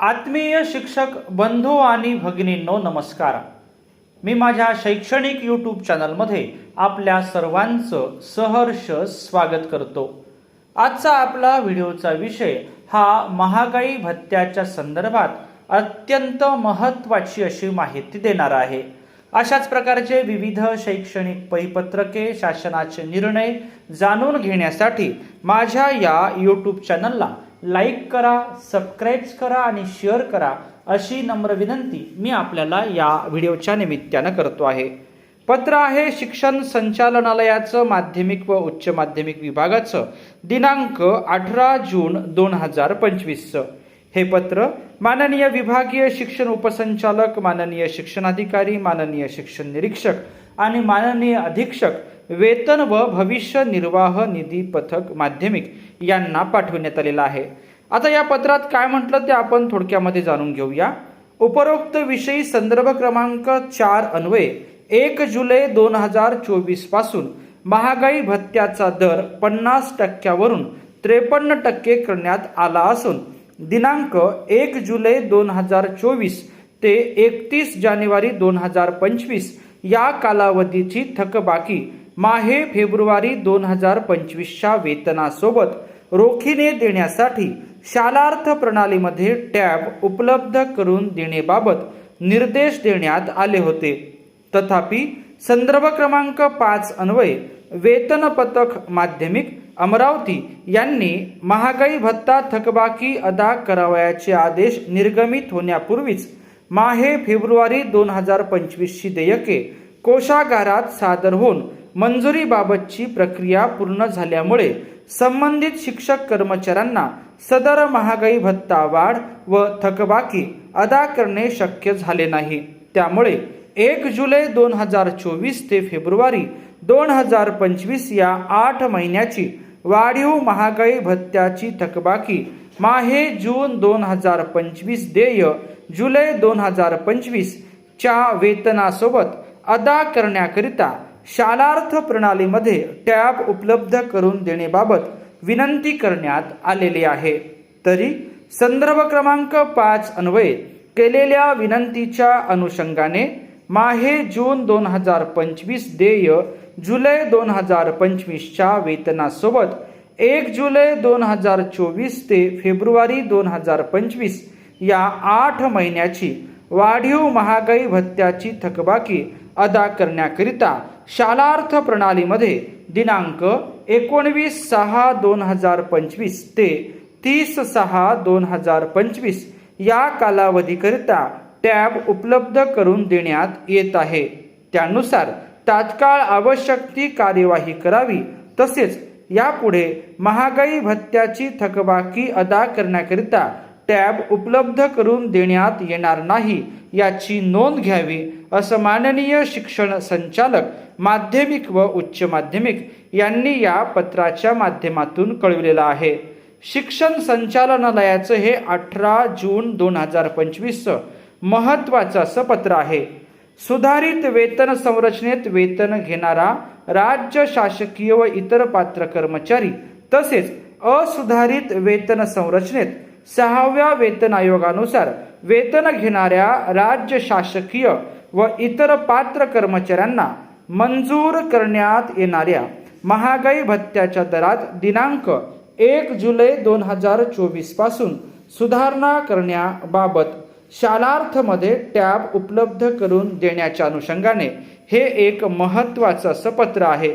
आत्मीय शिक्षक बंधू आणि भगिनींनो नमस्कार. मी माझ्या शैक्षणिक यूट्यूब चॅनलमध्ये आपल्या सर्वांचं सहर्ष स्वागत करतो. आजचा आपला व्हिडिओचा विषय हा महागाई भत्त्याच्या संदर्भात अत्यंत महत्त्वाची अशी माहिती देणार आहे. अशाच प्रकारचे विविध शैक्षणिक परिपत्रके शासनाचे निर्णय जाणून घेण्यासाठी माझ्या या यूट्यूब चॅनलला लाईक करा सबस्क्राईब करा आणि शेअर करा अशी नम्र विनंती मी आपल्याला या व्हिडिओच्या निमित्तानं करतो आहे. पत्र आहे शिक्षण संचालनालयाचं माध्यमिक व उच्च माध्यमिक विभागाचं. दिनांक अठरा जून दोन हजार पंचवीसचं. हे पत्र माननीय विभागीय शिक्षण उपसंचालक माननीय शिक्षणाधिकारी माननीय शिक्षण निरीक्षक आणि माननीय अधीक्षक वेतन व भविष्य निर्वाह निधी पथक माध्यमिक यांना पाठविण्यात आलेलं आहे. आता या पत्रात काय म्हटलं ते आपण थोडक्यामध्ये जाणून घेऊया. उपरोक्त विषयी संदर्भ क्रमांक चार अन्वये एक जुलै दोन हजार चोवीसपासून महागाई भत्त्याचा दर पन्नास टक्क्यावरून त्रेपन्न टक्के करण्यात आला असून दिनांक एक जुलै दोन हजार चोवीस ते एकतीस जानेवारी दोन हजार पंचवीस या कालावधीची थकबाकी माहे फेब्रुवारी दोन हजार पंचवीसच्या वेतनासोबत रोखीने देण्यासाठी शालार्थ प्रणालीमध्ये टॅब उपलब्ध करून देण्याबाबत निर्देश देण्यात आले होते. तथापि संदर्भ क्रमांक पाच अन्वये वेतन पथक माध्यमिक अमरावती यांनी महागाई भत्ता थकबाकी अदा करावयाचे आदेश निर्गमित होण्यापूर्वीच माहे फेब्रुवारी दोन हजार पंचवीसची देयके कोशागारात सादर होऊन मंजुरीबाबतची प्रक्रिया पूर्ण झाल्यामुळे संबंधित शिक्षक कर्मचाऱ्यांना सदर महागाई भत्ता वाढ व थकबाकी अदा करणे शक्य झाले नाही. त्यामुळे एक जुलै दोन हजार चोवीस ते फेब्रुवारी दोन हजार पंचवीस या आठ महिन्याची वाढीव महागाई भत्त्याची थकबाकी माहे जून दोन हजार पंचवीस देय जुलै दोन हजार पंचवीसच्या वेतनासोबत अदा करण्याकरिता शालार्थ प्रणालीमध्ये टॅब उपलब्ध करून देण्याबाबत विनंती करण्यात आलेली आहे. तरी संदर्भ क्रमांक पाच अन्वये केलेल्या विनंतीच्या अनुषंगाने माहे जून दोन हजार पंचवीस देय जुलै दोन हजार पंचवीसच्या वेतनासोबत एक जुलै दोन हजार चोवीस ते फेब्रुवारी दोन हजार पंचवीस या आठ महिन्याची वाढीव महागाई भत्त्याची थकबाकी अदा करण्याकरिता शालार्थ प्रणालीमध्ये दिनांक एकोणवीस सहा दोन हजार पंचवीस ते तीस सहा दोन हजार पंचवीस या कालावधीकरिता टॅब उपलब्ध करून देण्यात येत आहे. त्यानुसार तात्काळ आवश्यक ती कार्यवाही करावी तसेच यापुढे महागाई भत्त्याची थकबाकी अदा करण्याकरिता टॅब उपलब्ध करून देण्यात येणार नाही याची नोंद घ्यावी असं माननीय शिक्षण संचालक माध्यमिक व उच्च माध्यमिक यांनी या पत्राच्या माध्यमातून कळविलेलं आहे. शिक्षण संचालनालयाचं हे अठरा जून दोन हजार पंचवीसचं महत्त्वाचं असं पत्र आहे. सुधारित वेतन संरचनेत वेतन घेणारा राज्य शासकीय व इतर पात्र कर्मचारी तसेच असुधारित वेतन संरचनेत सहाव्या वेतन आयोगानुसार वेतन घेणाऱ्या राज्य शासकीय व इतर पात्र कर्मचाऱ्यांना मंजूर करण्यात येणाऱ्या महागाई भत्त्याच्या दरात दिनांक एक जुलै दोन हजार चोवीसपासून सुधारणा करण्याबाबत शालार्थमध्ये टॅब उपलब्ध करून देण्याच्या अनुषंगाने हे एक महत्त्वाचं असं पत्र आहे.